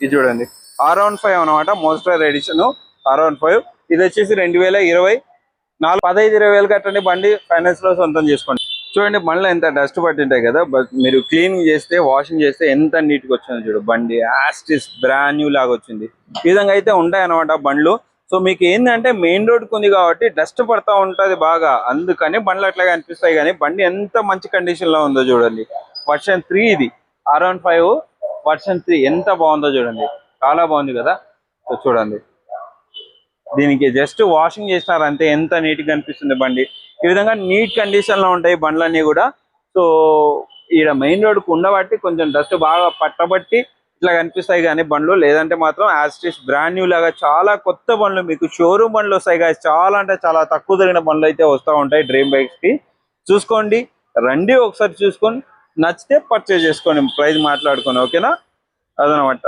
ఇది చూడండి. Are one five అనమాట monster edition R one five ఇది వచ్చేసి రెండు వేల ఇరవై నాలుగు పదహైదు ఇరవై వేలు కట్టండి బండి ఫైనాన్స్లో సొంతం చేసుకోండి. చూడండి బండ్లో ఎంత డస్ట్ పట్టింటాయి కదా బట్ మీరు క్లీనింగ్ చేస్తే వాషింగ్ చేస్తే ఎంత నీట్గా వచ్చింది చూడు బండి యాస్టిస్ బ్రాండ్ న్యూ లాగా వచ్చింది. ఈ విధంగా అయితే ఉంటాయన్నమాట బండ్లు. సో మీకు ఏంటంటే మెయిన్ రోడ్ ఉంది కాబట్టి డస్ట్ పడతా ఉంటది బాగా. అందుకని బండ్లు అట్లాగే అనిపిస్తాయి కానీ బండి ఎంత మంచి కండిషన్లో ఉందో చూడండి. వర్షన్ త్రీ ఇది. R one five version three ఎంత బాగుందో చూడండి. చాలా బాగుంది కదా? సో చూడండి. దీనికి జస్ట్ వాషింగ్ చేసినారంటే ఎంత నీట్గా అనిపిస్తుంది బండి. ఈ విధంగా నీట్ కండిషన్లో ఉంటాయి బండ్లన్నీ కూడా. సో ఈడ మెయిన్ రోడ్కు ఉండబట్టి కొంచెం డస్ట్ బాగా పట్టబట్టి ఇట్లా కనిపిస్తాయి కానీ బండ్లు. లేదంటే మాత్రం యాస్టిస్ బ్రాండ్ న్యూ లాగా చాలా కొత్త బండ్లు మీకు షోరూమ్ బండ్లు వస్తాయి కానీ చాలా అంటే చాలా తక్కువ జరిగిన బండ్లు అయితే వస్తూ ఉంటాయి డ్రీమ్ బైక్స్కి చూసుకోండి. రండి ఒకసారి చూసుకొని నచ్చితే పర్చేజ్ చేసుకోండి ప్రైజ్ మాట్లాడుకొని ఓకేనా? అదనమాట.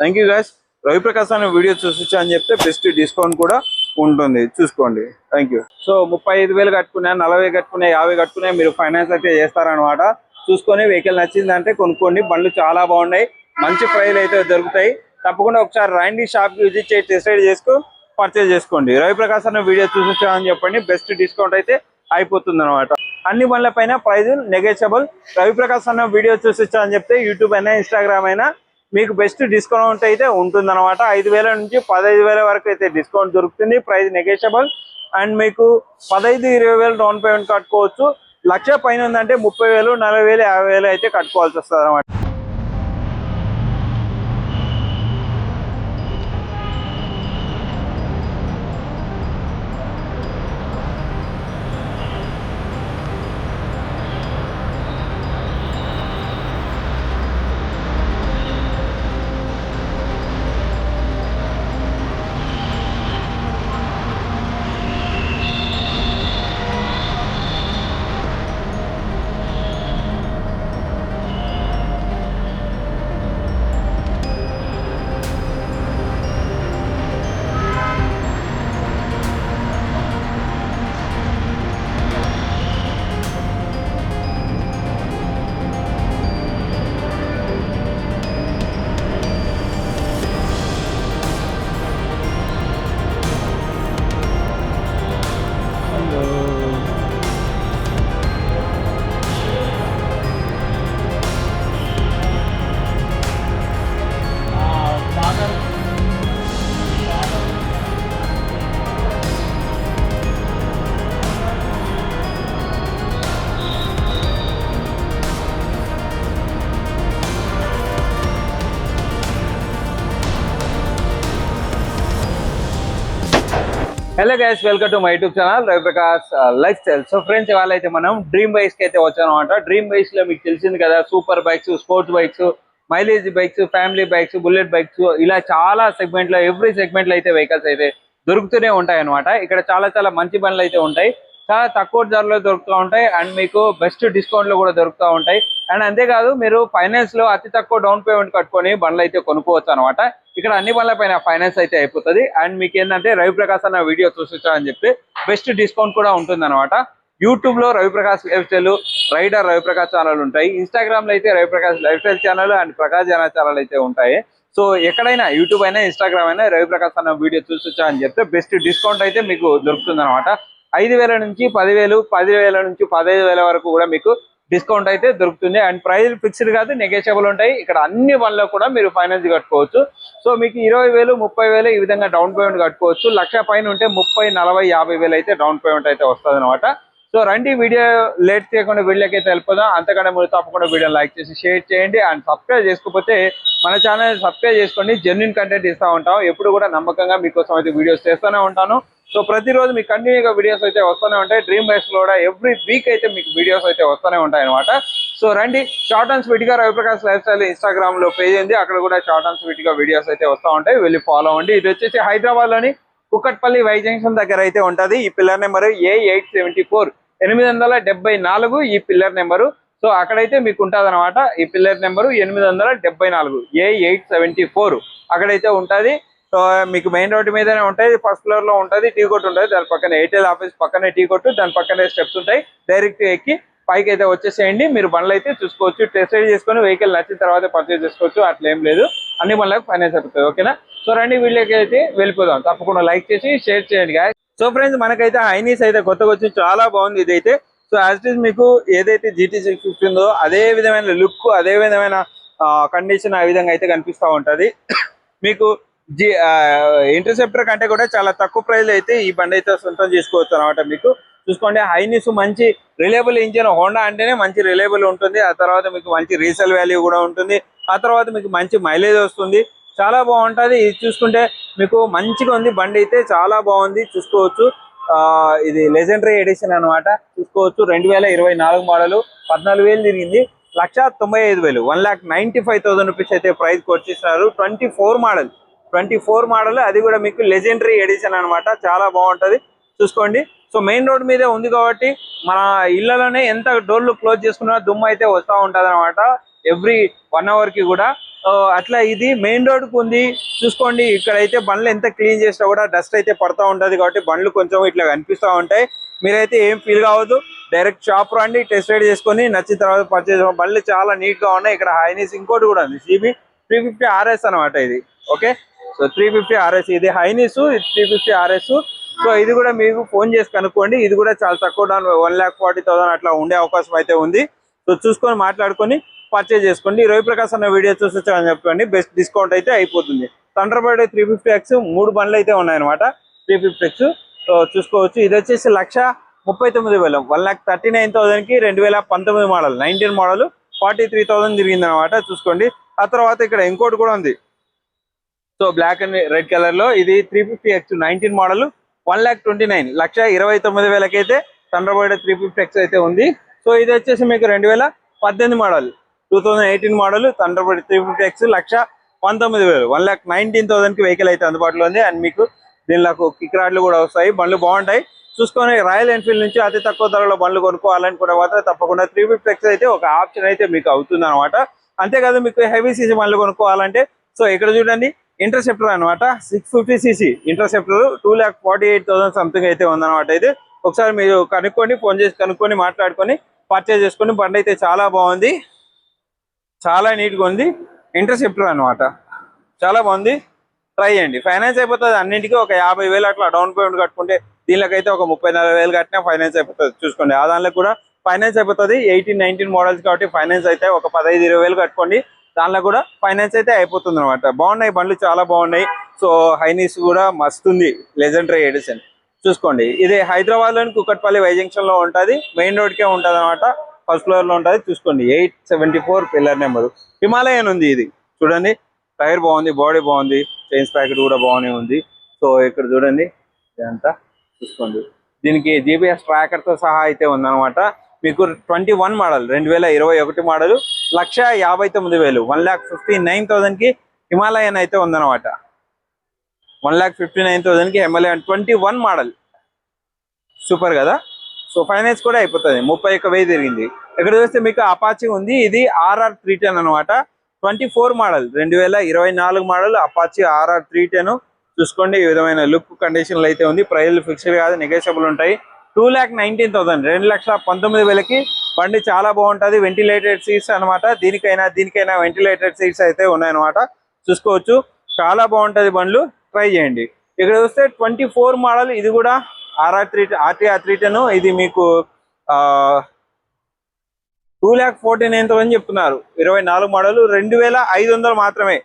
థ్యాంక్ యూ గైస్ రవిప్రకాశ్ అనే వీడియో చూసొచ్చా అని చెప్తే బెస్ట్ డిస్కౌంట్ కూడా ఉంటుంది. చూసుకోండి. థ్యాంక్ యూ సో ముప్పై ఐదు వేలు కట్టుకున్నా నలభై కట్టుకున్నా యాభై కట్టుకున్నా మీరు ఫైనాన్స్ అయితే చేస్తారనమాట. చూసుకొని వెహికల్ నచ్చిందంటే కొనుక్కోండి. బండ్లు చాలా బాగున్నాయి. మంచి ప్రైస్ అయితే దొరుకుతాయి. తప్పకుండా ఒకసారి రండి షాప్కి విజిట్ చేసి డిసైడ్ చేసుకో పర్చేజ్ చేసుకోండి. రవిప్రకాశ్ అన్న వీడియో చూసొచ్చా అని చెప్పండి. బెస్ట్ డిస్కౌంట్ అయితే అయిపోతుంది అనమాట అన్ని బండ్ల పైన ప్రైజ్ నెగోషియబుల్ రవిప్రకాశ్ అన్న వీడియో చూసొచ్చా అని చెప్తే యూట్యూబ్ అయినా ఇన్స్టాగ్రామ్ అయినా మీకు బెస్ట్ డిస్కౌంట్ అయితే ఉంటుంది అనమాట ఐదు వేల నుంచి పదహైదు వేల వరకు అయితే డిస్కౌంట్ దొరుకుతుంది ప్రైస్ నెగోషియబుల్ అండ్ మీకు పదహైదు ఇరవై వేలు డౌన్ పేమెంట్ కట్టుకోవచ్చు. లక్ష పైన ఉందంటే ముప్పై వేలు నలభై వేలు యాభై వేలు అయితే కట్టుకోవాల్సి వస్తుంది అనమాట hello guys welcome to my YouTube channel Raviprakash life style so friends ఇవాళ అయితే మనం డ్రీమ్ బైక్స్కి అయితే వచ్చాను అనమాట డ్రీమ్ బైక్స్లో మీకు తెలిసింది కదా super bikes sports bikes mileage bikes family bikes bullet bikes ఇలా చాలా సెగ్మెంట్లో ఎవ్రీ సెగ్మెంట్లో అయితే వెహికల్స్ అయితే దొరుకుతూనే ఉంటాయి అనమాట ఇక్కడ చాలా చాలా మంచి బండ్లు అయితే ఉంటాయి. చాలా తక్కువ ధరలో దొరుకుతూ ఉంటాయి. అండ్ మీకు బెస్ట్ డిస్కౌంట్లో కూడా దొరుకుతూ ఉంటాయి. అండ్ అంతేకాదు మీరు ఫైనాన్స్లో అతి తక్కువ డౌన్ పేమెంట్ కట్టుకొని బండ్లు అయితే కొనుక్కోవచ్చు అనమాట ఇక్కడ అన్ని బండ్ల పైన ఫైనాన్స్ అయితే అయిపోతుంది. అండ్ మీకు ఏంటంటే రవిప్రకాశ్ అన్న వీడియో చూసొచ్చా అని చెప్పి బెస్ట్ డిస్కౌంట్ కూడా ఉంటుంది అనమాట యూట్యూబ్లో Raviprakash life style rider Raviprakash channel ఉంటాయి. ఇన్స్టాగ్రామ్లో అయితే Raviprakash life style channel and Prakash Jana channel అయితే ఉంటాయి. సో ఎక్కడైనా యూట్యూబ్ అయినా ఇన్స్టాగ్రామ్ అయినా రవిప్రకాష్ అన్న వీడియో చూసొచ్చా అని చెప్తే బెస్ట్ డిస్కౌంట్ అయితే మీకు దొరుకుతుంది అనమాట ఐదు వేల నుంచి పదివేలు పదివేల నుంచి పదహైదు వేల వరకు కూడా మీకు డిస్కౌంట్ అయితే దొరుకుతుంది. అండ్ ప్రైస్ ఫిక్స్డ్ కాదు నెగోషియబుల్ ఉంటాయి. ఇక్కడ అన్ని వన్లో కూడా మీరు ఫైనాన్స్ కట్టుకోవచ్చు. సో మీకు ఇరవై వేలు ముప్పై వేలు ఈ విధంగా డౌన్ పేమెంట్ కట్టుకోవచ్చు. లక్ష పైన ఉంటే ముప్పై నలభై యాభై వేలు అయితే డౌన్ పేమెంట్ అయితే వస్తుంది అనమాట సో రండి వీడియో లేట్ చేయకుండా వీడియోకి అయితే వెళ్ళిపోదాం. అంతకంటే మీరు తప్పకుండా వీడియో లైక్ చేసి షేర్ చేయండి. అండ్ సబ్స్క్రైబ్ చేసుకోకపోతే మన ఛానల్ సబ్స్క్రైబ్ చేసుకోండి. జెన్యున్ కంటెంట్ ఇస్తూ ఉంటాం. ఎప్పుడు కూడా నమ్మకంగా మీకోసం అయితే వీడియోస్ చేస్తూనే ఉంటాను. సో ప్రతిరోజు మీకు కంటిన్యూగా వీడియోస్ అయితే వస్తూనే ఉంటాయి. డ్రీమ్ బైక్స్ కూడా ఎవ్రీ వీక్ అయితే మీకు వీడియోస్ అయితే వస్తూనే ఉంటాయి అనమాట సో రండి షార్ట్ అండ్ స్వీట్గా రవిప్రకాష్ లైఫ్ స్టైల్ ఇన్స్టాగ్రామ్లో పేజ్ ఉంది. అక్కడ కూడా షార్ట్ అండ్ స్వీట్గా వీడియోస్ అయితే వస్తూ ఉంటాయి. వెళ్ళి ఫాలో అవ్వండి. ఇది వచ్చేసి హైదరాబాద్లోని కుక్కట్పల్లి వై జంక్షన్ దగ్గర అయితే ఉంటుంది. ఈ pillar number A eight seventy four ఎనిమిది వందల డెబ్బై నాలుగు ఈ పిల్లర్ నెంబరు సో అక్కడైతే మీకు ఉంటుంది అనమాట ఈ పిల్లర్ నెంబరు ఎనిమిది వందల డెబ్బై నాలుగు. ఏ ఎయిట్ సెవెంటీ ఫోర్ అక్కడైతే ఉంటుంది. సో మీకు మెయిన్ రోడ్డు మీదనే ఉంటాయి ఫస్ట్ ఫ్లోర్లో ఉంటది టీ కొట్టు ఉంటుంది దాని పక్కన ఎయిర్టెల్ ఆఫీస్ పక్కనే టీ కొట్టు దాని పక్కనే స్టెప్స్ ఉంటాయి. డైరెక్ట్ ఎక్కి పైకి అయితే వచ్చేసేయండి మీరు బండ్లు అయితే చూసుకోవచ్చు టెస్ట్ రైడ్ చేసుకొని వెహికల్ నచ్చిన తర్వాత పర్చేజ్ చేసుకోవచ్చు అట్లా ఏం లేదు. అన్ని బండ్లకు ఫైనాన్స్ అవుతుంది ఓకేనా సో రండి వీళ్ళకి అయితే వెళ్ళిపోదాం. తప్పకుండా లైక్ చేసి షేర్ చేయండి గాయ సో ఫ్రెండ్స్ మనకైతే ఐనీస్ అయితే కొత్తగా వచ్చి చాలా బాగుంది ఇదైతే. సో యాజ్ ఇట్ మీకు ఏదైతే జీటీ సిక్స్ ఫిఫ్టీ ఉందో అదే విధమైన లుక్ అదే విధమైన కండిషన్ ఆ విధంగా అయితే కనిపిస్తూ ఉంటది. మీకు జీ ఇంటర్సెప్టర్ కంటే కూడా చాలా తక్కువ ప్రైస్ అయితే ఈ బండి అయితే సొంతం చేసుకోవచ్చు అనమాట మీకు. చూసుకోండి హైనిస్ మంచి రిలయబుల్ ఇంజిన్ హోండా అంటేనే మంచి రిలయబుల్ ఉంటుంది. ఆ తర్వాత మీకు మంచి రీసేల్ వాల్యూ కూడా ఉంటుంది. ఆ తర్వాత మీకు మంచి మైలేజ్ వస్తుంది. చాలా బాగుంటది. ఇది చూసుకుంటే మీకు మంచిగా ఉంది. బండి అయితే చాలా బాగుంది. చూసుకోవచ్చు. ఆ ఇది లెజెండరీ ఎడిషన్ అన్నమాట. చూసుకోవచ్చు. రెండు వేల ఇరవై నాలుగు మోడల్ పద్నాలుగు వేలు తిరిగింది. లక్ష తొంభై ఐదు వేలు one lakh ninety five thousand rupees అయితే price వచ్చేసినారు. Twenty four model twenty four model అది కూడా మీకు లెజెండరీ ఎడిషన్ అన్నమాట. చాలా బాగుంటది. చూసుకోండి. సో మెయిన్ రోడ్ మీదే ఉంది కాబట్టి మన ఇళ్ళలోనే ఎంత డోర్లు క్లోజ్ చేసుకున్నా దుమ్ము అయితే వస్తూ ఉంటుంది అనమాట ఎవ్రీ వన్ అవర్కి కూడా. అట్లా ఇది మెయిన్ రోడ్కు ఉంది. చూసుకోండి. ఇక్కడ అయితే బండ్లు ఎంత క్లీన్ చేసినా కూడా డస్ట్ అయితే పడతా ఉంటది కాబట్టి బండ్లు కొంచెం ఇట్లా కనిపిస్తూ ఉంటాయి. మీరైతే ఏం ఫీల్ కావద్దు. డైరెక్ట్ షాప్ రండి టెస్ట్ రైడ్ చేసుకొని నచ్చిన తర్వాత పర్చేస్ బండ్లు చాలా నీట్గా ఉన్నాయి. ఇక్కడ హైనీస్ ఇంకోటి కూడా ఉంది. సిబి త్రీ ఫిఫ్టీ ఆర్ఎస్ అనమాట ఇది. Okay so three fifty RS ఇది Highness three fifty RS so ఇది కూడా మీకు ఫోన్ చేసి కనుక్కోండి. ఇది కూడా చాలా తక్కువ down one lakh forty thousand అట్లా ఉండే అవకాశం అయితే ఉంది. సో చూసుకొని మాట్లాడుకొని పర్చేజ్ చేసుకోండి. రవి ప్రకాశ్ అన్న వీడియో చూసొచ్చామని చెప్పండి బెస్ట్ డిస్కౌంట్ అయితే అయిపోతుంది. థండర్ త్రీ ఫిఫ్టీ ఎక్స్ మూడు బండ్లు అయితే ఉన్నాయన్నమాట. త్రీ ఫిఫ్టీ ఎక్స్ సో చూసుకోవచ్చు. ఇది వచ్చేసి లక్ష ముప్పై తొమ్మిది వేలు. వన్ లాక్ థర్టీ నైన్ థౌసండ్కి రెండు వేల పంతొమ్మిది model nineteen model forty three thousand తిరిగింది అనమాట చూసుకోండి. ఆ తర్వాత ఇక్కడ ఇంకోటి కూడా ఉంది. సో బ్లాక్ అండ్ రెడ్ కలర్లో ఇది three fifty X nineteen model one lakh twenty nine లక్ష ఇరవై తొమ్మిది వేలకైతే థండర్బర్డ్ త్రీ ఫిఫ్టీ ఎక్స్ అయితే ఉంది. సో ఇది వచ్చేసి మీకు రెండు వేల పద్దెనిమిది model two thousand eighteen model Thunderbird three fifty X లక్ష పంతొమ్మిది వేలు వన్ ల్యాక్ నైన్టీన్ థౌసండ్కి వెహికల్ అయితే అందుబాటులో ఉంది. అండ్ మీకు దీనిలో కిక్ రాడ్లు కూడా వస్తాయి బండ్లు బాగుంటాయి. చూసుకొని రాయల్ ఎన్ఫీల్డ్ నుంచి అతి తక్కువ ధరలో బండ్లు కొనుక్కోవాలనుకునే మాత్రం తప్పకుండా త్రీ ఫిఫ్టీ ఎక్స్ అయితే ఒక ఆప్షన్ అయితే మీకు అవుతుంది అనమాట అంతేకాదు మీకు హెవీ సీసీ బండ్లు కొనుక్కోవాలంటే సో ఇక్కడ చూడండి ఇంటర్సెప్టర్ అనమాట six fifty CC Interceptor two lakh forty eight thousand something అయితే ఉందన్నమాట ఇది. ఒకసారి మీరు కనుక్కొని ఫోన్ చేసి కనుక్కొని మాట్లాడుకొని పర్చేజ్ చేసుకొని బండి అయితే చాలా బాగుంది. చాలా నీట్గా ఉంది. ఇంటర్సెప్టర్ అన్నమాట. చాలా బాగుంది. ట్రై చేయండి. ఫైనాన్స్ అయిపోతుంది అన్నింటికీ ఒక యాభై వేలు అట్లా డౌన్ పేమెంట్ కట్టుకుంటే దీనికైతే ఒక ముప్పై నలభై వేలు కట్టినా ఫైనాన్స్ అయిపోతుంది. చూసుకోండి. ఆ దానిలో కూడా ఫైనాన్స్ అయిపోతుంది. ఎయిటీన్ నైన్టీన్ మోడల్స్ కాబట్టి ఫైనాన్స్ అయితే ఒక పదహైదు ఇరవై వేలు కట్టుకోండి. దానిలో కూడా ఫైనాన్స్ అయితే అయిపోతుంది అనమాట బాగున్నాయి బండ్లు చాలా బాగున్నాయి. సో హైనీస్ కూడా మస్తుంది లెజెండరీ ఎడిషన్ చూసుకోండి ఇది హైదరాబాద్లోని కుక్కట్పల్లి వై జంక్షన్లో ఉంటది మెయిన్ రోడ్ కే అనమాట ఫస్ట్ ఫ్లోర్లో ఉంటది చూసుకోండి eight seventy four pillar number Himalayan ఉంది ఇది చూడండి. టైర్ బాగుంది బాడీ బాగుంది చైన్స్ ప్యాకెట్ కూడా బాగానే ఉంది. సో ఇక్కడ చూడండి ఇదంతా చూసుకోండి. దీనికి జీపీఎస్ ట్రాకర్తో సహా అయితే ఉందన్నమాట. మీకు ట్వంటీ వన్ మోడల్ రెండు వేల ఇరవై ఒకటి మోడల్ లక్ష యాభై తొమ్మిది వేలు వన్ ల్యాక్ ఫిఫ్టీ నైన్ థౌసండ్కి హిమాలయన్ అయితే ఉందన్నమాట. One lakh fifty nine థౌసండ్కి Himalayan twenty one model. Super కదా? సో ఫైనాన్స్ కూడా అయిపోతుంది ముప్పై ఒక్క వెయ్యి తిరిగింది. ఇక్కడ చూస్తే మీకు అపాచి ఉంది. ఇది ఆర్ఆర్ త్రీ టెన్ అనమాట ట్వంటీ ఫోర్ మోడల్ రెండు వేల ఇరవై నాలుగు model Apache RR three ten. చూసుకోండి ఈ విధమైన లుక్ కండిషన్లు అయితే ఉంది. ప్రైజ్లు ఫిక్స్డ్ కాదు నెగోషియబుల్ ఉంటాయి. Two lakh nineteen thousand. రెండు లక్షల పంతొమ్మిది వేలకి బండి చాలా బాగుంటది. వెంటిలేటెడ్ సీట్స్ అన్నమాట. దీనికైనా దీనికైనా వెంటిలేటెడ్ సీట్స్ అయితే ఉన్నాయన్నమాట. చూసుకోవచ్చు. చాలా బాగుంటది బండ్లు. ట్రై చేయండి. ఇక్కడ చూస్తే ట్వంటీ ఫోర్ మోడల్. ఇది కూడా RR three RTR three ten. ఇది మీకు two lakh forty nine thousand చెప్తున్నారు. ఇరవై నాలుగు మోడల్. రెండు వేల ఐదు వందలు మాత్రమే.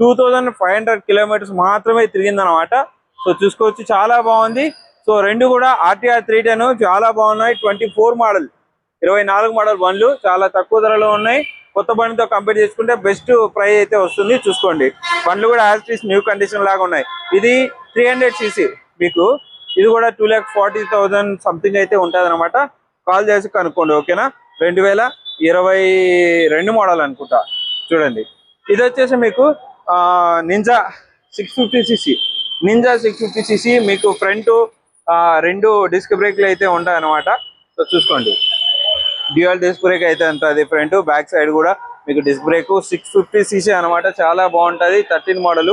Two thousand five hundred kilometres మాత్రమే తిరిగిందనమాట సో చూసుకోవచ్చు. చాలా బాగుంది. సో రెండు కూడా ఆర్టీఆర్ త్రీ టెన్ చాలా బాగున్నాయి. ట్వంటీ ఫోర్ మోడల్ ఇరవై నాలుగు మోడల్ బండ్లు చాలా తక్కువ ధరలో ఉన్నాయి. కొత్త బండితో కంపేర్ చేసుకుంటే బెస్ట్ ప్రైస్ అయితే వస్తుంది. చూసుకోండి. బండ్లు కూడా యాజ్ న్యూ కండిషన్ లాగా ఉన్నాయి. ఇది త్రీ హండ్రెడ్ సీసీ మీకు. ఇది కూడా two lakh forty thousand something అయితే ఉంటుంది అనమాట కాల్ చేసి కనుక్కోండి ఓకేనా రెండు వేల ఇరవై రెండు మోడల్ అనుకుంటా. చూడండి. ఇది వచ్చేసి మీకు Ninja six fifty CC Ninja six fifty CC మీకు ఫ్రంట్ రెండు డిస్క్ బ్రేక్లు అయితే ఉంటాయి అనమాట సో చూసుకోండి. డ్యూయల్ డిస్క్ బ్రేక్ అయితే ఉంటుంది ఫ్రంట్ బ్యాక్ సైడ్ కూడా మీకు disc brake six fifty CC అనమాట చాలా బాగుంటది. Thirteen model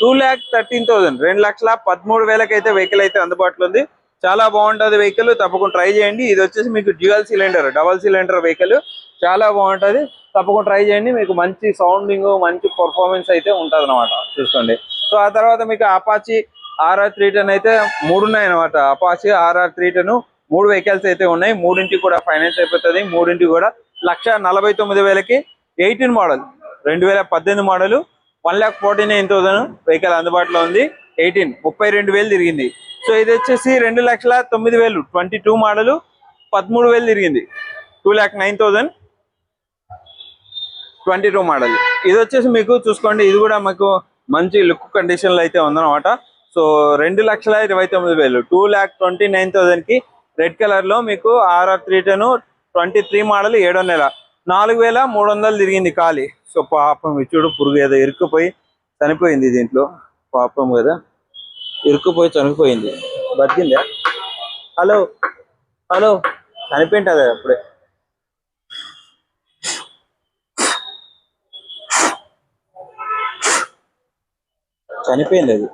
two lakh thirteen thousand రెండు లక్షల పదమూడు వేలకి అయితే వెహికల్ అయితే అందుబాటులో ఉంది. చాలా బాగుంటది వెహికల్ తప్పకుండా ట్రై చేయండి. ఇది వచ్చేసి మీకు dual cylinder double cylinder vehicle చాలా బాగుంటది. తప్పకుండా ట్రై చేయండి. మీకు మంచి సౌండింగ్ మంచి పర్ఫార్మెన్స్ అయితే ఉంటుంది అనమాట చూసుకోండి. సో ఆ తర్వాత మీకు అపాచి ఆర్ఆర్ త్రీ టెన్ అయితే మూడు ఉన్నాయి అనమాట అపాచి ఆర్ఆర్ త్రీ టెన్ మూడు వెహికల్స్ అయితే ఉన్నాయి. మూడింటికి కూడా ఫైనాన్స్ అయిపోతుంది. మూడింటికి కూడా లక్ష నలభై తొమ్మిది వేలకి ఎయిటీన్ మోడల్ రెండు వేల పద్దెనిమిది model one lakh forty nine thousand vehicle అందుబాటులో ఉంది. ఎయిటీన్ ముప్పై రెండు వేలు తిరిగింది. సో ఇది వచ్చేసి రెండు లక్షల తొమ్మిది వేలు ట్వంటీ టూ మోడల్ పదమూడు వేలు తిరిగింది. Two lakh nine thousand twenty two model ఇది వచ్చేసి మీకు చూసుకోండి. ఇది కూడా మీకు మంచి లుక్ కండిషన్లో అయితే ఉందన్నమాట. సో రెండు లక్షల ఇరవై తొమ్మిది వేలు. టూ ల్యాక్ ట్వంటీ నైన్ థౌసండ్కి రెడ్ కలర్లో మీకు RR three ten twenty three model ఏడో నెల. నాలుగు వేల మూడు వందలు తిరిగింది ఖాళీ. సో పాపం ఇది చూడు పురుగు ఏదో ఇరుక్కుపోయి చనిపోయింది దీంట్లో. పాపం కదా. ఇరుక్కుపోయి చనిపోయింది. బతికిందా? హలో. హలో. చనిపోయింటుంది అప్పుడే? చనిపోయింది అది.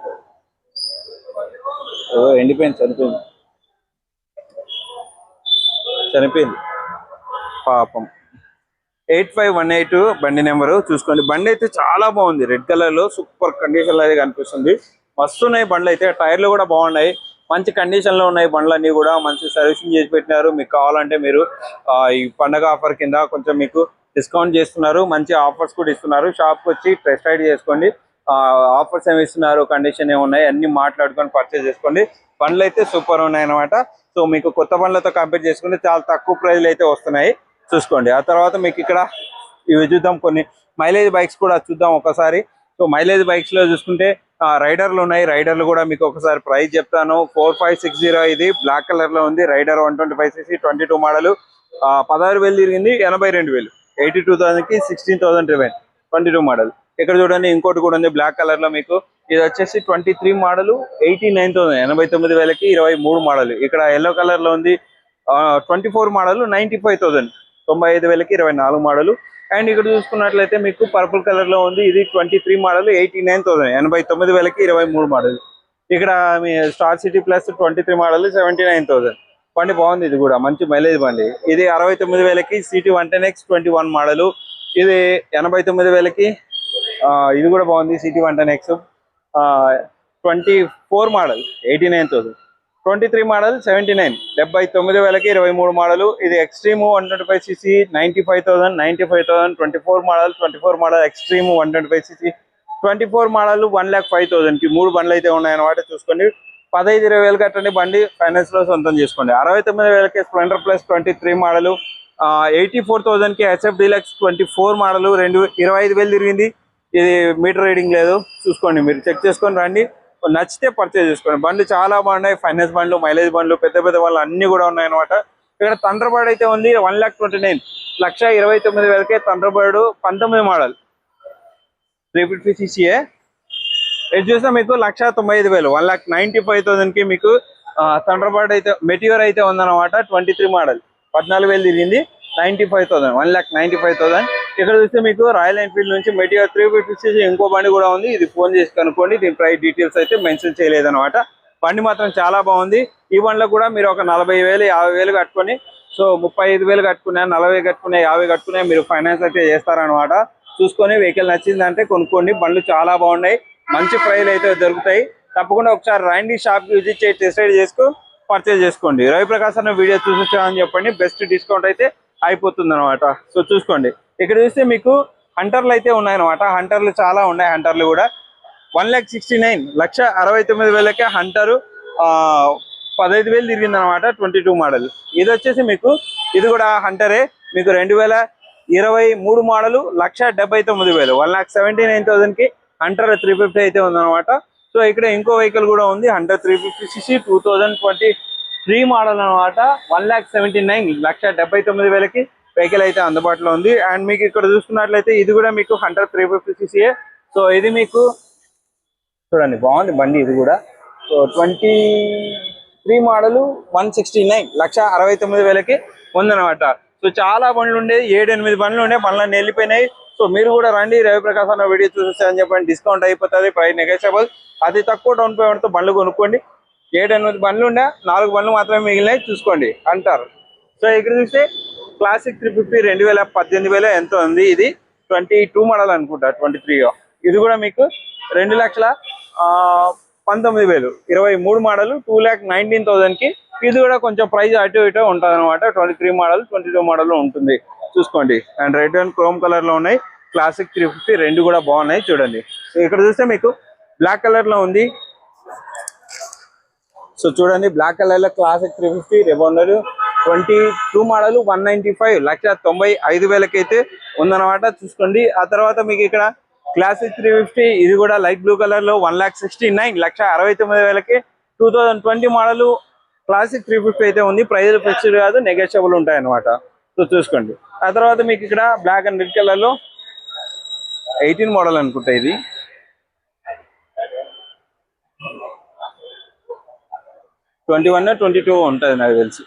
ఎండిపోయింది చనిపోయింది. చనిపోయింది. పాపం. ఎయిట్ ఫైవ్ వన్ ఎయిట్ బండి నెంబరు చూసుకోండి. బండి అయితే చాలా బాగుంది. రెడ్ కలర్లో సూపర్ కండిషన్లో అయితే కనిపిస్తుంది. వస్తున్నాయి బండ్లు అయితే. టైర్లు కూడా బాగున్నాయి. మంచి కండిషన్లో ఉన్నాయి బండ్లన్నీ కూడా. మంచి సర్వీసింగ్ చేసి పెట్టినారు. మీకు కావాలంటే మీరు ఈ పండగ ఆఫర్ కింద కొంచెం మీకు డిస్కౌంట్ చేస్తున్నారు. మంచి ఆఫర్స్ కూడా ఇస్తున్నారు. షాప్కి వచ్చి టెస్ట్ రైడ్ చేసుకోండి. ఆఫర్స్ ఏమి ఇస్తున్నారు కండిషన్ ఏమున్నాయి అన్ని మాట్లాడుకొని పర్చేస్ చేసుకోండి. బండ్లు అయితే సూపర్ ఉన్నాయి అనమాట సో మీకు కొత్త పనులతో కంపేర్ చేసుకుంటే చాలా తక్కువ ప్రైజ్లు అయితే వస్తున్నాయి. చూసుకోండి. ఆ తర్వాత మీకు ఇక్కడ ఇవి చూద్దాం కొన్ని. మైలేజ్ బైక్స్ కూడా చూద్దాం ఒకసారి. సో మైలేజ్ బైక్స్లో చూసుకుంటే రైడర్లు ఉన్నాయి. రైడర్లు కూడా మీకు ఒకసారి ప్రైస్ చెప్తాను. ఫోర్ ఫైవ్ సిక్స్ జీరో ఇది బ్లాక్ కలర్లో ఉంది. Raider one twenty five CC twenty two model పదహారు వేలు తిరిగింది ఎనభై రెండు వేలు. ఎయిటీ టూ థౌసండ్కి సిక్స్టీన్ థౌసండ్ రివెన్ ట్వంటీ టూ మోడల్ ఇక్కడ చూడండి ఇంకోటి కూడా ఉంది బ్లాక్ కలర్లో మీకు. ఇది వచ్చేసి twenty three model eighty nine thousand ఎనభై తొమ్మిది వేలకి ఇరవై మూడు మోడల్ ఇక్కడ ఎల్లో కలర్లో ఉంది twenty four model ninety five thousand తొంభై ఐదు వేలకి ఇరవై నాలుగు మోడల్ అండ్ ఇక్కడ చూసుకున్నట్లయితే మీకు పర్పుల్ కలర్లో ఉంది ఇది twenty three model eighty nine thousand ఎనభై తొమ్మిది వేలకి ఇరవై మూడు మోడల్ ఇక్కడ మీ Star City Plus twenty three model seventy nine thousand బండి బాగుంది ఇది కూడా మంచి మైలేజ్ బండి. ఇది అరవై తొమ్మిది వేలకి City one ten X twenty one model ఇది ఎనభై తొమ్మిది వేలకి ఇది కూడా బాగుంది City one ten X twenty four model eighty nine thousand twenty three model seventy nine. డెబ్బై తొమ్మిది వేలకి ఇరవై మూడు మోడల్. ఇది Xtreme one twenty five CC ninety five thousand ninety five thousand twenty four model twenty four model Xtreme one twenty five CC. Twenty four model one lakh five థౌసండ్కి మూడు బండ్లు అయితే ఉన్నాయన్నమాట చూసుకోండి. పదహైదు ఇరవై వేలు కట్టండి బండి ఫైనాన్స్లో సొంతం చేసుకోండి. అరవై తొమ్మిది వేలకి Splendor Plus twenty three model. Eighty four థౌసండ్కి SF Deluxe twenty four model రెండు ఇరవై ఐదు వేలు తిరిగింది. ఇది మీటర్ రీడింగ్ లేదు. చూసుకోండి మీరు చెక్ చేసుకొని రండి. నచ్చితే పర్చేజ్ చేసుకోండి. బండ్లు చాలా బాగున్నాయి. ఫైనాన్స్ బండ్లు మైలేజ్ బండ్లు పెద్ద పెద్ద వాళ్ళు అన్ని కూడా ఉన్నాయి అనమాట ఇక్కడ థండర్ అయితే ఉంది. వన్ ల్యాక్ ట్వంటీ నైన్ లక్ష ఇరవై తొమ్మిది వేలకే తండ్రబర్డ్ పంతొమ్మిది మోడల్ త్రీ ఫిఫ్టీ సీసీఏ ఇది చూసినా మీకు లక్ష తొంభై ఐదు వేలు. వన్ లాక్ నైన్టీ ఫైవ్ థౌసండ్కి మీకు థండర్ బర్డ్ అయితే మెటీరియర్ అయితే ఉందన్నమాట. ట్వంటీ త్రీ మోడల్ పద్నాలుగు వేలు తిరిగింది. Ninety five thousand one lakh ninety five thousand ఇక్కడ చూస్తే మీకు రాయల్ ఎన్ఫీల్డ్ నుంచి మెటీరియర్ త్రీ ఫిఫ్టీ ఇంకో బండి కూడా ఉంది. ఇది ఫోన్ చేసి కనుక్కోండి. దీని ప్రైస్ డీటెయిల్స్ అయితే మెన్షన్ చేయలేదన్నమాట. బండి మాత్రం చాలా బాగుంది. ఈ బండిలో కూడా మీరు ఒక నలభై వేలు యాభై వేలు కట్టుకొని సో ముప్పై ఐదు వేలు కట్టుకునే నలభై కట్టుకునే యాభై కట్టుకునే మీరు ఫైనాన్స్ అయితే చేస్తారనమాట చూసుకొని వెహికల్ నచ్చిందంటే కొనుక్కోండి. బండ్లు చాలా బాగున్నాయి. మంచి ప్రైస్ అయితే దొరుకుతాయి. తప్పకుండా ఒకసారి రండి షాప్కి విజిట్ చేసి టెస్ట్ రైడ్ చేసుకో పర్చేజ్ చేసుకోండి. రవి ప్రకాశ్ అన్న వీడియో చూసొచ్చామని చెప్పండి. బెస్ట్ డిస్కౌంట్ అయితే అయిపోతుంది అనమాట సో చూసుకోండి. ఇక్కడ చూస్తే మీకు హంటర్లు అయితే ఉన్నాయన్నమాట. హంటర్లు చాలా ఉన్నాయి హంటర్లు కూడా. వన్ ల్యాక్ సిక్స్టీ నైన్ లక్ష అరవై తొమ్మిది వేలకే హంటరు పదహైదు వేలు తిరిగింది అనమాట ట్వంటీ టూ మోడల్. ఇది వచ్చేసి మీకు ఇది కూడా హంటరే. మీకు రెండు వేల ఇరవై మూడు మోడల్ లక్ష డెబ్బై తొమ్మిది వేలు. వన్ ల్యాక్ సెవెంటీ నైన్ థౌసండ్కి హంటర్ త్రీ ఫిఫ్టీ అయితే ఉందన్నమాట. సో ఇక్కడ ఇంకో వెహికల్ కూడా ఉంది Hunter three fifty CC two thousand twenty three model అనమాట వన్ లాక్ సెవెంటీ నైన్ లక్ష డెబ్బై తొమ్మిది వేలకి వెహికల్ అయితే అందుబాటులో ఉంది. అండ్ మీకు ఇక్కడ చూసుకున్నట్లయితే ఇది కూడా మీకు hundred three fifty CC so ఇది మీకు చూడండి బాగుంది బండి ఇది కూడా. So twenty three model one sixty nine లక్ష అరవై తొమ్మిది వేలకి ఉందనమాట సో చాలా బండ్లు ఉండేవి ఏడు ఎనిమిది బండ్లు ఉండే బండ్లన్నీ వెళ్ళిపోయినాయి సో మీరు కూడా రండి రవిప్రకాశ్ అన్న వీడియో చూసేస్తే అని చెప్పండి. డిస్కౌంట్ అయిపోతుంది పై నెగోషియబుల్ అతి తక్కువ డౌన్ పేమెంట్తో బండ్లు కొనుక్కోండి. ఏడు ఎనిమిది బండ్లు ఉండే నాలుగు బండ్లు మాత్రమే మిగిలినాయి చూసుకోండి అంటారు. సో ఇక్కడ చూస్తే క్లాసిక్ త్రీ ఫిఫ్టీ రెండు వేల పద్దెనిమిది వేల ఎంతో ఉంది? ఇది ట్వంటీ టూ మోడల్ అనుకుంటా ట్వంటీ త్రీ ఇది కూడా మీకు రెండు లక్షల ఆ, పంతొమ్మిది వేలు. ఇరవై మూడు మోడల్ టూ ల్యాక్ నైన్టీన్ థౌసండ్కి ఇది కూడా కొంచెం ప్రైస్ అటు ఇటు ఉంటుంది అనమాట twenty three model twenty two model ఉంటుంది. చూసుకోండి. అండ్ రెడ్ అండ్ క్రోమ్ కలర్లో ఉన్నాయి. క్లాసిక్ త్రీ ఫిఫ్టీ రెండు కూడా బాగున్నాయి. చూడండి. సో ఇక్కడ చూస్తే మీకు బ్లాక్ కలర్లో ఉంది. సో చూడండి. బ్లాక్ కలర్లో Classic three fifty రెబోండర్ twenty two model one ninety five లక్ష తొంభై ఐదు వేలకైతే ఉందన్నమాట. చూసుకోండి. ఆ తర్వాత మీకు ఇక్కడ క్లాసిక్ త్రీ ఫిఫ్టీ ఇది కూడా లైట్ బ్లూ కలర్లో వన్ ల్యాక్ సిక్స్టీ నైన్ లక్ష అరవై తొమ్మిది వేలకి two thousand twenty model Classic three fifty అయితే ఉంది. ప్రైజ్ ఫిక్స్డ్ కాదు నెగోషియబుల్ ఉంటాయి అనమాట సో చూసుకోండి. ఆ తర్వాత మీకు ఇక్కడ బ్లాక్ అండ్ రెడ్ కలర్లో ఎయిటీన్ మోడల్ అనుకుంటా ఇది. ట్వంటీ వన్ ట్వంటీ టూ ఉంటుంది నాకు తెలిసి.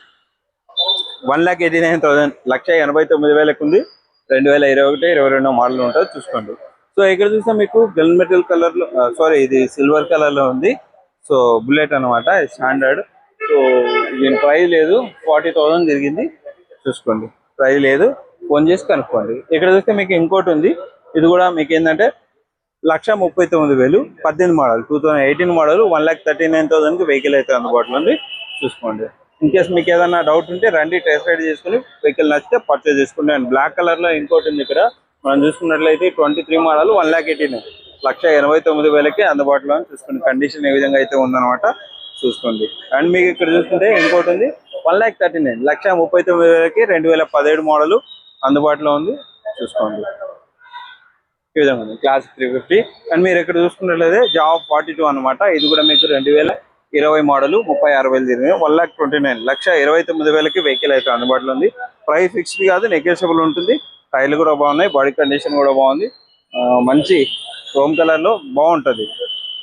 One lakh eighty nine thousand లక్ష ఎనభై తొమ్మిది వేలకు ఉంది రెండు వేల ఇరవై ఒకటి ఇరవై రెండు మోడల్ ఉంటుంది చూసుకోండి. సో ఇక్కడ చూస్తే మీకు గల్ మెటల్ కలర్లో సారీ ఇది సిల్వర్ కలర్లో ఉంది. సో బుల్లెట్ అనమాట స్టాండర్డ్. సో దీని ప్రైస్ లేదు ఫార్టీ థౌసండ్ తిరిగింది. చూసుకోండి ప్రైస్ లేదు ఫోన్ చేసి కనుక్కోండి. ఇక్కడ చూస్తే మీకు ఇంకోటి ఉంది. ఇది కూడా మీకు ఏంటంటే లక్ష ముప్పై తొమ్మిది వేలు పద్దెనిమిది model two thousand eighteen model one lakh thirty nine థౌసండ్కి vehicle అయితే అందుబాటులో ఉంది. చూసుకోండి. ఇన్ కేస్ మీకు ఏదైనా డౌట్ ఉంటే రండి టెస్ట్ రైడ్ చేసుకుని వెహికల్ నచ్చితే పర్చేజ్ చేసుకోండి అండ్ బ్లాక్ కలర్లో ఇంకోటి ఉంది ఇక్కడ. మనం చూసుకున్నట్లయితే twenty three model one lakh eighteen లక్ష ఎనభై తొమ్మిది వేలకి అందుబాటులో చూసుకోండి కండిషన్ ఏ విధంగా అయితే ఉందన్నమాట చూసుకోండి. అండ్ మీకు ఇక్కడ చూసుకుంటే ఇంకోటి ఉంది. వన్ లాక్ థర్టీ నైన్ లక్ష ముప్పై తొమ్మిది వేలకి రెండు వేల పదిహేడు మోడల్ అందుబాటులో ఉంది. చూసుకోండి. ఈ విధంగా ఉంది. క్లాస్ త్రీ ఫిఫ్టీ అండ్ మీరు ఇక్కడ చూసుకున్నట్లయితే జాబ్ ఫార్టీ టూ అనమాట ఇది కూడా మీకు రెండు వేల ఇరవై మోడల్ ముప్పై ఆరు వేలు తిరిగి వన్ లాక్ ట్వంటీ నైన్ లక్ష ఇరవై తొమ్మిది వేలకి వెహికల్ అయితే అందుబాటులో ఉంది. ప్రైస్ ఫిక్స్డ్ కాదు నెగోషియబుల్ ఉంటుంది. టైర్లు కూడా బాగున్నాయి బాడీ కండిషన్ కూడా బాగుంది. మంచి రోమ్ కలర్లో బాగుంటది.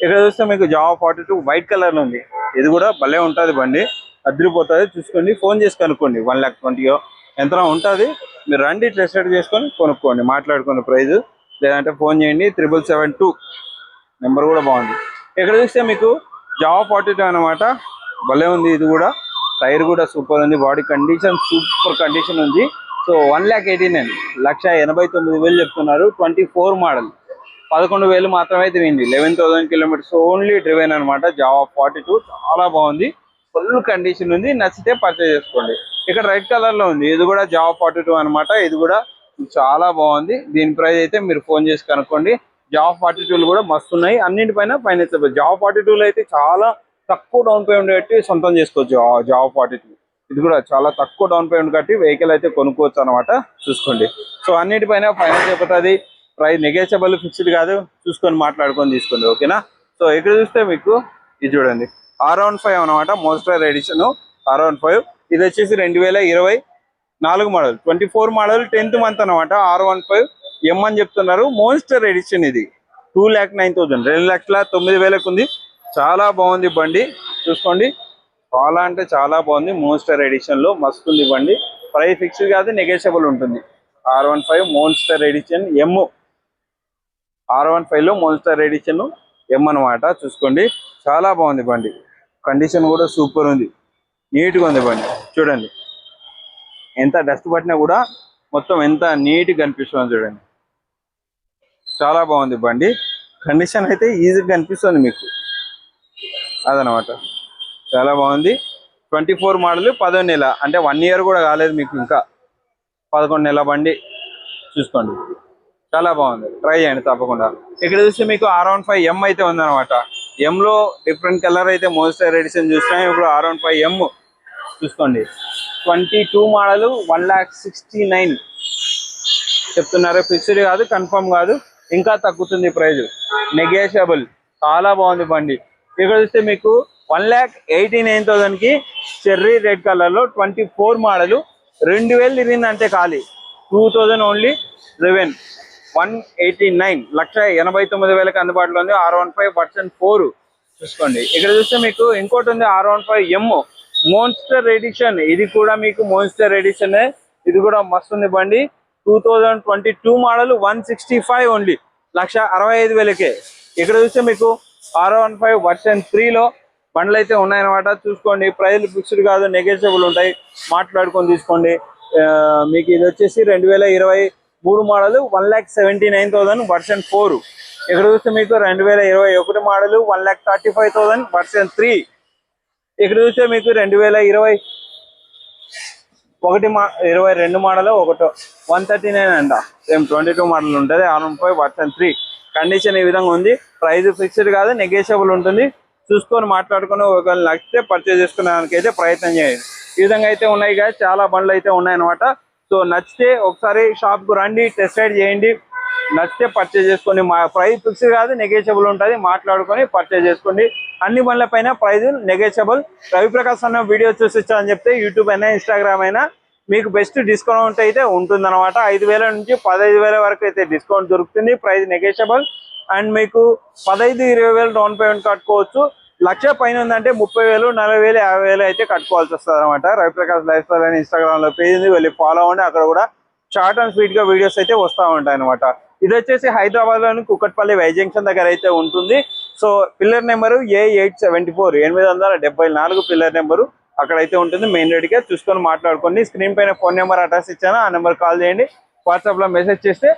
ఇక్కడ చూస్తే మీకు జావా ఫార్టీ టూ వైట్ కలర్లో ఉంది. ఇది కూడా భలే ఉంటుంది బండి. అదిరిపోతుంది. చూసుకోండి ఫోన్ చేసి కనుక్కోండి. వన్ లాక్ ట్వంటీయో ఎంత ఉంటుంది. మీరు రండి టెస్ట్ రైడ్ చేసుకొని కొనుక్కోండి. మాట్లాడుకోండి ప్రైజ్. లేదంటే ఫోన్ చేయండి. త్రిబుల్ సెవెన్ టూ నెంబర్ కూడా బాగుంది. ఇక్కడ చూస్తే మీకు జావా ఫార్టీ టూ అనమాట భలే ఉంది ఇది కూడా. టైర్ కూడా సూపర్ ఉంది. బాడీ కండిషన్ సూపర్ కండిషన్ ఉంది. So one lakh eighty nine లక్ష ఎనభై తొమ్మిది వేలు చెప్తున్నారు. ట్వంటీ ఫోర్ మోడల్ పదకొండు వేలు మాత్రమే తిరిగింది. Eleven thousand kilometres only driven అనమాట జావా ఫార్టీ టూ చాలా బాగుంది. ఫుల్ కండిషన్ ఉంది. నచ్చితే పర్చేజ్ చేసుకోండి. ఇక్కడ రెడ్ కలర్లో ఉంది. ఇది కూడా జావా ఫార్టీ టూ అనమాట ఇది కూడా చాలా బాగుంది. దీని ప్రైస్ అయితే మీరు ఫోన్ చేసి కనుక్కోండి. జావా ఫార్టీ టూలు కూడా మస్తు ఉన్నాయి. అన్నింటిపైన ఫైనాన్స్ జావా ఫార్టీ టూలు అయితే చాలా తక్కువ డౌన్ పేమెంట్ కట్టి సొంతం చేసుకోవచ్చు. జా- జావా ఫార్టీ టూ ఇది కూడా చాలా తక్కువ డౌన్ పేమెంట్ కట్టి వెహికల్ అయితే కొనుక్కోవచ్చు అనమాట చూసుకోండి. సో అన్నిటిపైన ఫైనాన్స్ చెప్తుంది ప్రైస్ నెగేషియబుల్ ఫిక్స్డ్ కాదు. చూసుకొని మాట్లాడుకొని తీసుకోండి. ఓకేనా సో ఇక్కడ చూస్తే మీకు ఇది చూడండి. ఆర్ వన్ ఫైవ్ అనమాట monster edition R one five ఇది వచ్చేసి రెండు వేల ఇరవై నాలుగు model twenty four model tenth month అనమాట ఆర్ వన్ ఫైవ్ ఎం అని చెప్తున్నారు. మోన్స్టర్ ఎడిషన్ ఇది. టూ ల్యాక్ నైన్ థౌసండ్ రెండు లక్షల తొమ్మిది వేలకు ఉంది చాలా బాగుంది బండి. చూసుకోండి. చాలా అంటే చాలా బాగుంది. మోన్స్టర్ ఎడిషన్లో మస్తు ఉంది బండి. ప్రైస్ ఫిక్స్ కాదు నెగోషియబుల్ ఉంటుంది. R one five monster edition M R one ఫైవ్లో మోన్స్టర్ ఎడిషన్ ఎం అనమాట చూసుకోండి. చాలా బాగుంది బండి. కండిషన్ కూడా సూపర్ ఉంది. నీట్గా ఉంది బండి. చూడండి. ఎంత డస్ట్ పట్టినా కూడా మొత్తం ఎంత నీట్గా కనిపిస్తుంది చూడండి. చాలా బాగుంది బండి. కండిషన్ అయితే ఈజీగా కనిపిస్తుంది మీకు. అదనమాట. చాలా బాగుంది. ట్వంటీ ఫోర్ మోడల్ పదో నెల. అంటే వన్ ఇయర్ కూడా కాలేదు మీకు ఇంకా. పదకొండు నెల బండి. చూసుకోండి. చాలా బాగుంది. ట్రై చేయండి తప్పకుండా. ఇక్కడ చూస్తే మీకు ఆర్ వన్ ఫైవ్ ఎం అయితే ఉందన్నమాట. ఎంలో లో డిఫరెంట్ కలర్ అయితే మోస్టర్ ఎడిషన్ చూసినా ఇప్పుడు ఆర్ వన్ ఫైవ్ ఎం చూసుకోండి. Twenty two model one lakh sixty nine చెప్తున్నారు? ఫిక్స్డ్ కాదు కన్ఫర్మ్ కాదు. ఇంకా తగ్గుతుంది ప్రైస్ నెగేషియబుల్ చాలా బాగుంది బండి. ఇక్కడ చూస్తే మీకు వన్ ల్యాక్ ఎయిటీ నైన్ థౌసండ్కి చెర్రీ రెడ్ కలర్లో ట్వంటీ ఫోర్ మోడల్ రెండు వేలు తిరిగిందంటే ఖాళీ. Two thousand only eleven one eighty nine లక్ష ఎనభై తొమ్మిది వేలకు అందుబాటులో ఉంది. R one five percent four చూసుకోండి. ఇక్కడ చూస్తే మీకు ఇంకోటి ఉంది. R one five M monster edition ఇది కూడా మీకు మోన్స్టర్ ఎడిషన్ ఇది కూడా మస్తు ఉంది బండి. Two thousand twenty two model one sixty five only లక్ష అరవై ఐదు వేలకే. ఇక్కడ చూస్తే మీకు ఆర్ వన్ ఫైవ్ వర్షన్ త్రీలో బండ్లు అయితే ఉన్నాయన్నమాట. చూసుకోండి ప్రైజ్లు ఫిక్స్డ్ కాదు నెగోషియబుల్ ఉంటాయి. మాట్లాడుకొని తీసుకోండి. మీకు ఇది వచ్చేసి రెండు వేల ఇరవై మూడు model one lakh seventy nine thousand version four. ఇక్కడ చూస్తే మీకు రెండు వేల ఇరవై ఒకటి model one lakh thirty five thousand version three. ఇక్కడ చూస్తే మీకు రెండు వేల ఇరవై ఒకటి మా ఇరవై రెండు మోడల్ ఒకటో వన్ థర్టీ నైన్ అంట. సేమ్ ట్వంటీ టూ మోడల్ ఉంటుంది. R five version three. Condition ఈ విధంగా ఉంది. ప్రైస్ ఫిక్స్డ్ కాదు నెగోషియబుల్ ఉంటుంది. చూసుకొని మాట్లాడుకొని ఒకవేళ నచ్చితే పర్చేజ్ చేసుకునేదానికి అయితే ప్రయత్నం చేయండి. ఈ విధంగా అయితే ఉన్నాయి కదా చాలా బండ్లు అయితే ఉన్నాయన్నమాట. సో నచ్చితే ఒకసారి షాప్కు రండి టెస్ట్ రైడ్ చేయండి. నచ్చితే పర్చేజ్ చేసుకోండి. మా ప్రైస్ ఫిక్స్ కాదు నెగేషియబుల్ ఉంటుంది. మాట్లాడుకొని పర్చేజ్ చేసుకోండి. అన్ని బండ్ల పైన ప్రైస్ నెగోషియబుల్ రవిప్రకాశ్ అన్న వీడియో చూసి అని చెప్తే యూట్యూబ్ అయినా ఇన్స్టాగ్రామ్ అయినా మీకు బెస్ట్ డిస్కౌంట్ అయితే ఉంటుంది అనమాట ఐదు వేల నుంచి పదహైదు వేల వరకు అయితే డిస్కౌంట్ దొరుకుతుంది. ప్రైస్ నెగేషియబుల్ అండ్ మీకు పదహైదు ఇరవై వేలు డౌన్ పేమెంట్ కట్టుకోవచ్చు. లక్ష పైన ఉందంటే ముప్పై వేలు నలభై వేలు యాభై వేలు అయితే కట్టుకోవాల్సి వస్తుంది అనమాట రవిప్రకాశ్ లైఫ్ స్టైల్ అని ఇన్స్టాగ్రామ్లో పేజ్ ఉంది. వెళ్ళి ఫాలో అవ్వండి. అక్కడ కూడా షార్ట్ అండ్ స్వీట్గా వీడియోస్ అయితే వస్తూ ఉంటాయి అనమాట ఇది వచ్చేసి హైదరాబాద్లోని కుక్కట్పల్లి వై జంక్షన్ దగ్గర అయితే ఉంటుంది. So pillar number A eight seventy four ఎనిమిది వందల డెబ్బై నాలుగు పిల్లర్ నెంబరు అక్కడైతే ఉంటుంది. మెయిన్ రోడ్గా చూసుకొని మాట్లాడుకోండి. స్క్రీన్ పైన ఫోన్ నెంబర్ అడ్రస్ ఇచ్చాను ఆ నెంబర్ కాల్ చేయండి. వాట్సాప్లో మెసేజ్ చేస్తే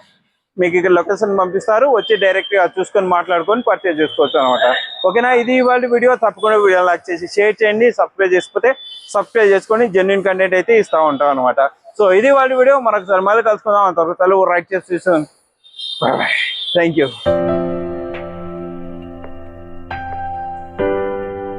మీకు ఇక్కడ లొకేషన్ పంపిస్తారు. వచ్చి డైరెక్ట్గా చూసుకొని మాట్లాడుకొని పర్చేజ్ చేసుకోవచ్చు అనమాట ఓకేనా? ఇది ఇవాళ వీడియో. తప్పకుండా వీడియో లైక్ చేసి షేర్ చేయండి. సబ్స్క్రైబ్ చేసుకుంటే సబ్స్క్రైబ్ చేసుకొని జెన్యున్ కంటెంట్ అయితే ఇస్తా ఉంటాం అనమాట సో ఇది వాళ్ళ వీడియో. మనకు మళ్ళీ కలుసుకుందాం. అంతవరకు రైట్ చేసి థ్యాంక్ యూ